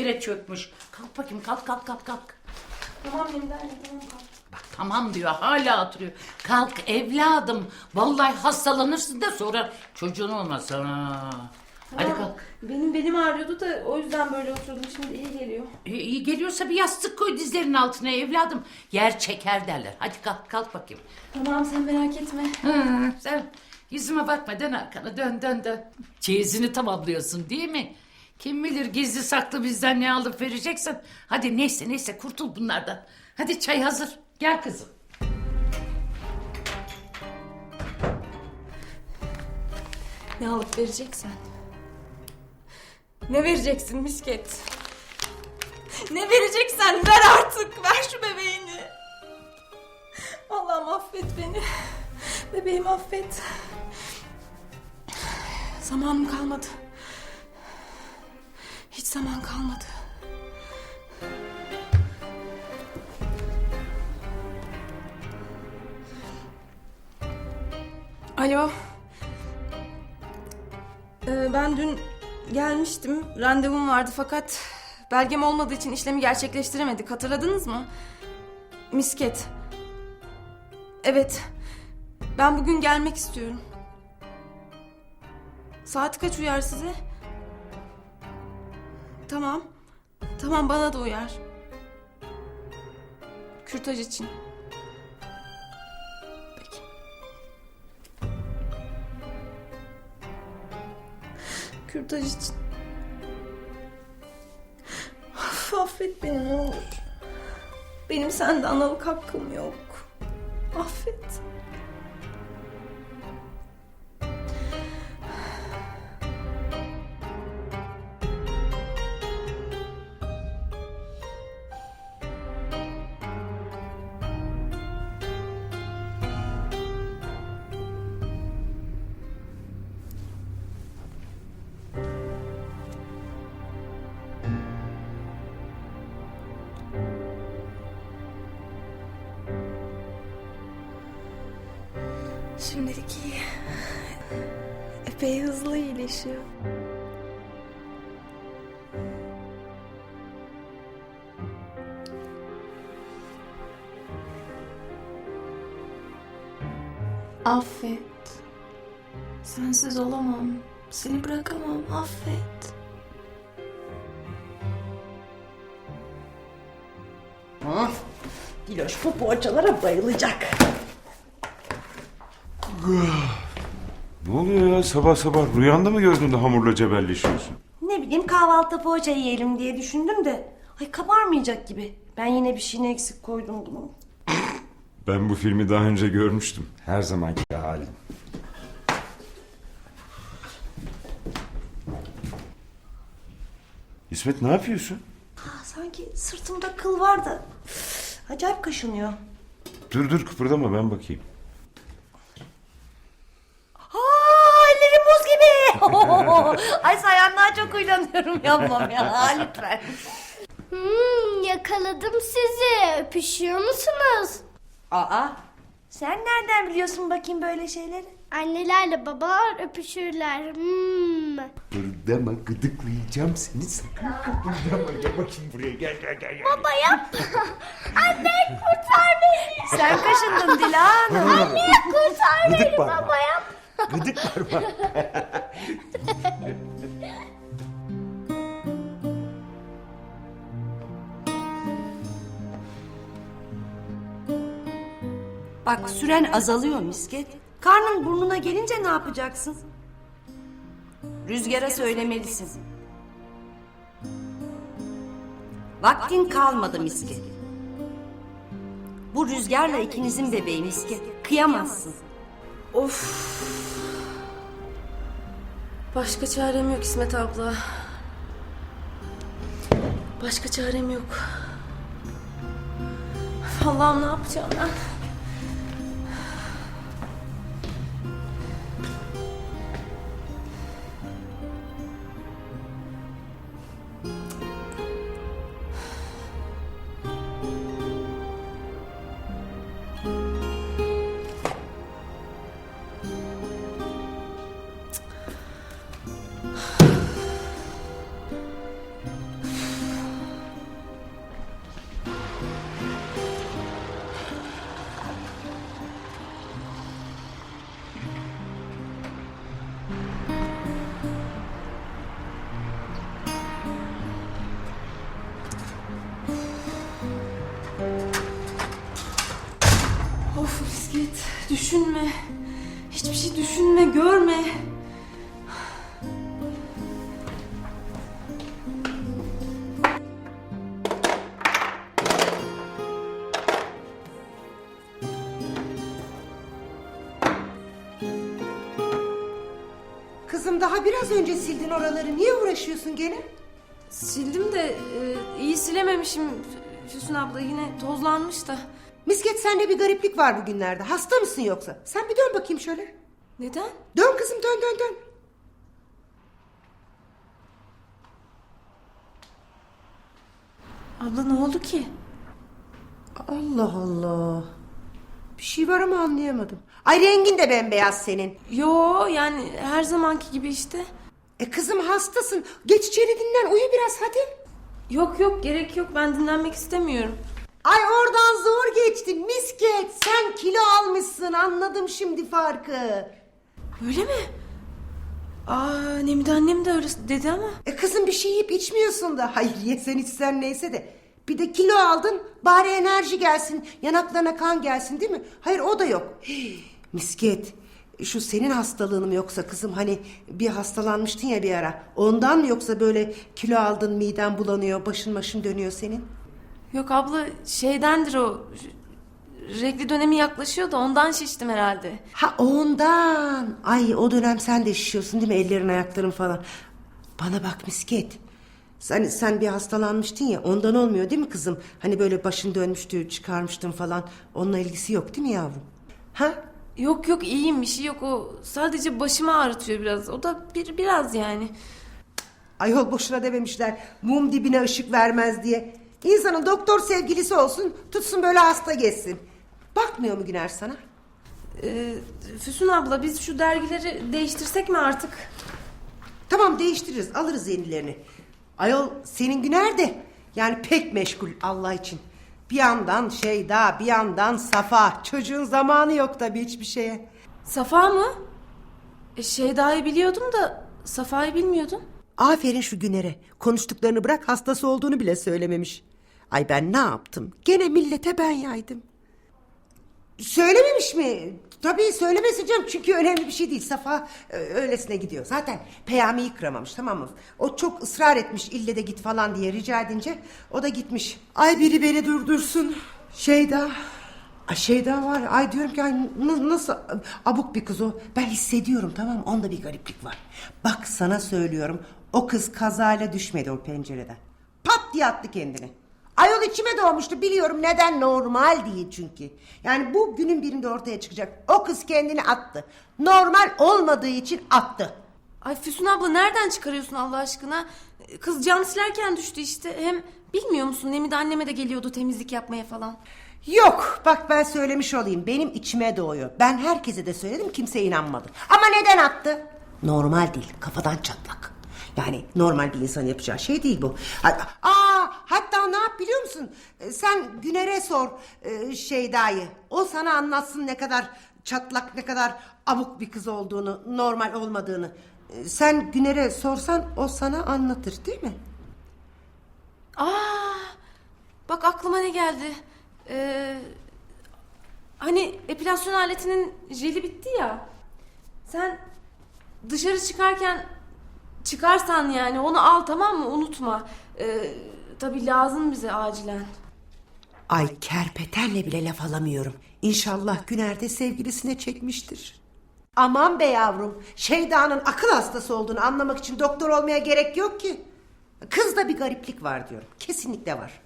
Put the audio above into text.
yere çökmüş? Kalk bakayım kalk kalk kalk kalk. Tamam Nemide anne tamam kalk. Bak tamam diyor hala oturuyor. Kalk evladım. Vallahi hastalanırsın da sonra çocuğun olmaz. Ha. Hadi Tamam. kalk. Benim belim ağrıyordu da o yüzden böyle oturdum şimdi iyi geliyor. E, iyi geliyorsa bir yastık koy dizlerinin altına evladım. Yer çeker derler. Hadi kalk kalk bakayım. Tamam sen merak etme. Hı, sen yüzüme bakma dön arkana dön dön dön. Çeyizini tamamlıyorsun değil mi? Kim bilir gizli saklı bizden ne alıp vereceksin. Hadi neyse neyse kurtul bunlardan. Hadi çay hazır. Gel kızım. Ne alıp vereceksen. Ne vereceksin misket? Ne vereceksen ver artık. Ver şu bebeğini. Allah'ım affet beni. Bebeğim affet. Zamanım kalmadı. Hiç zaman kalmadı. Alo. Ee, ben dün gelmiştim. Randevum vardı fakat belgem olmadığı için işlemi gerçekleştiremedik. Hatırladınız mı? Misket. Evet. Ben bugün gelmek istiyorum. Saat kaç uyar size? Tamam. Tamam bana da uyar. Kürtaj için. Peki. Kürtaj için. Of, affet beni ne olur. Benim sende analık hakkım yok. Affet. Şimdilik iyi. Epey hızlı iyileşiyor. Affet. Sensiz olamam. Seni bırakamam. Affet. Diloş bu poğaçalara bayılacak. Ne oluyor ya sabah sabah rüyanda mı gördün de hamurla cebelleşiyorsun? Ne bileyim kahvaltıda poğaça yiyelim diye düşündüm de. Ay kabarmayacak gibi. Ben yine bir şeyini eksik koydum bunun. Ben bu filmi daha önce görmüştüm. Her zamanki halim. İsmet ne yapıyorsun? Ah, sanki sırtımda kıl var da. Acayip kaşınıyor. Dur dur kıpırdama ben bakayım. Aa, ellerim buz gibi. Ay sayanlığa çok uylanıyorum yapmam ya. Lütfen. Hmm, yakaladım sizi. Öpüşüyor musunuz? Aa, sen nereden biliyorsun bakayım böyle şeyleri? Annelerle babalar öpüşürler. Hmm. Kıpırdama gıdıklayacağım seni sakın kıpırdama. Gel bakayım buraya gel gel gel. gel. Baba yapma. Anne kurtar beni. Sen kaşındın Dila Hanım. Anne kurtar Gıdık beni baba yap. Gıdık parma. Bak süren azalıyor misket. Karnın burnuna gelince ne yapacaksın? Rüzgara söylemelisin. Vaktin kalmadı misket. Bu rüzgarla ikinizin bebeği misket. Kıyamazsın. Of. Başka çarem yok İsmet abla. Başka çarem yok. Allah'ım ne yapacağım ben? Düşünme. Hiçbir şey düşünme, görme. Kızım daha biraz önce sildin oraları. Niye uğraşıyorsun gene? Sildim de e, iyi silememişim. Füsun abla yine tozlanmış da. Misket sende bir gariplik var bugünlerde. Hasta mısın yoksa? Sen bir dön bakayım şöyle. Neden? Dön kızım dön dön dön. Abla ne oldu ki? Allah Allah. Bir şey var ama anlayamadım. Ay rengin de bembeyaz senin. Yo yani her zamanki gibi işte. E kızım hastasın. Geç içeri dinlen uyu biraz hadi. Yok yok gerek yok ben dinlenmek istemiyorum. Ay oradan zor geçtin misket. Sen kilo almışsın anladım şimdi farkı. Öyle mi? Aa Nemide annem de öyle dedi ama. E kızım bir şey yiyip içmiyorsun da. Hayır yesen içsen neyse de. Bir de kilo aldın bari enerji gelsin yanaklarına kan gelsin değil mi? Hayır o da yok. Hii, misket şu senin hastalığın mı yoksa kızım hani bir hastalanmıştın ya bir ara. Ondan mı yoksa böyle kilo aldın miden bulanıyor başın başın dönüyor senin? Yok abla şeydendir o. Regli dönemi yaklaşıyor da ondan şiştim herhalde. Ha ondan. Ay o dönem sen de şişiyorsun değil mi ellerin ayakların falan. Bana bak misket. Sen, sen bir hastalanmıştın ya ondan olmuyor değil mi kızım? Hani böyle başın dönmüştü çıkarmıştın falan. Onunla ilgisi yok değil mi yavrum? Ha? Yok yok iyiyim bir şey yok o sadece başımı ağrıtıyor biraz. O da bir biraz yani. Ayol boşuna dememişler mum dibine ışık vermez diye. İnsanın doktor sevgilisi olsun tutsun böyle hasta geçsin. Bakmıyor mu Güner sana? Ee, Füsun abla biz şu dergileri değiştirsek mi artık? Tamam değiştiririz alırız yenilerini. Ayol senin Güner de yani pek meşgul Allah için. Bir yandan Şeyda bir yandan Safa. Çocuğun zamanı yok tabii hiçbir şeye. Safa mı? E, Şeyda'yı biliyordum da Safa'yı bilmiyordum. Aferin şu Güner'e. Konuştuklarını bırak hastası olduğunu bile söylememiş. Ay ben ne yaptım? Gene millete ben yaydım. Söylememiş mi? Tabii söylemesin canım çünkü önemli bir şey değil. Safa e, öylesine gidiyor. Zaten Peyami'yi kıramamış tamam mı? O çok ısrar etmiş ille de git falan diye rica edince o da gitmiş. Ay biri beni durdursun. Şeyda. Ay Şeyda var. Ay diyorum ki ay nasıl abuk bir kız o. Ben hissediyorum tamam mı? Onda bir gariplik var. Bak sana söylüyorum. O kız kazayla düşmedi o pencereden. Pat diye attı kendini. Ayol içime doğmuştu biliyorum neden normal değil çünkü. Yani bu günün birinde ortaya çıkacak. O kız kendini attı. Normal olmadığı için attı. Ay Füsun abla nereden çıkarıyorsun Allah aşkına? Kız cam silerken düştü işte. Hem bilmiyor musun Nemide anneme de geliyordu temizlik yapmaya falan. Yok bak ben söylemiş olayım benim içime doğuyor. Ben herkese de söyledim kimse inanmadı. Ama neden attı? Normal değil kafadan çatlak. Yani normal bir insan yapacağı şey değil bu. Aa, hatta ne yap biliyor musun? Ee, Sen Güner'e sor e, Şeyda'yı. O sana anlatsın ne kadar çatlak ne kadar abuk bir kız olduğunu, normal olmadığını. Ee, Sen Güner'e sorsan o sana anlatır değil mi? Aa, bak aklıma ne geldi. Ee, hani epilasyon aletinin jeli bitti ya. Sen dışarı çıkarken çıkarsan yani onu al tamam mı unutma. Ee, tabii lazım bize acilen. Ay kerpetenle bile laf alamıyorum. İnşallah Güner de sevgilisine çekmiştir. Aman be yavrum. Şeyda'nın akıl hastası olduğunu anlamak için doktor olmaya gerek yok ki. Kızda bir gariplik var diyorum. Kesinlikle var.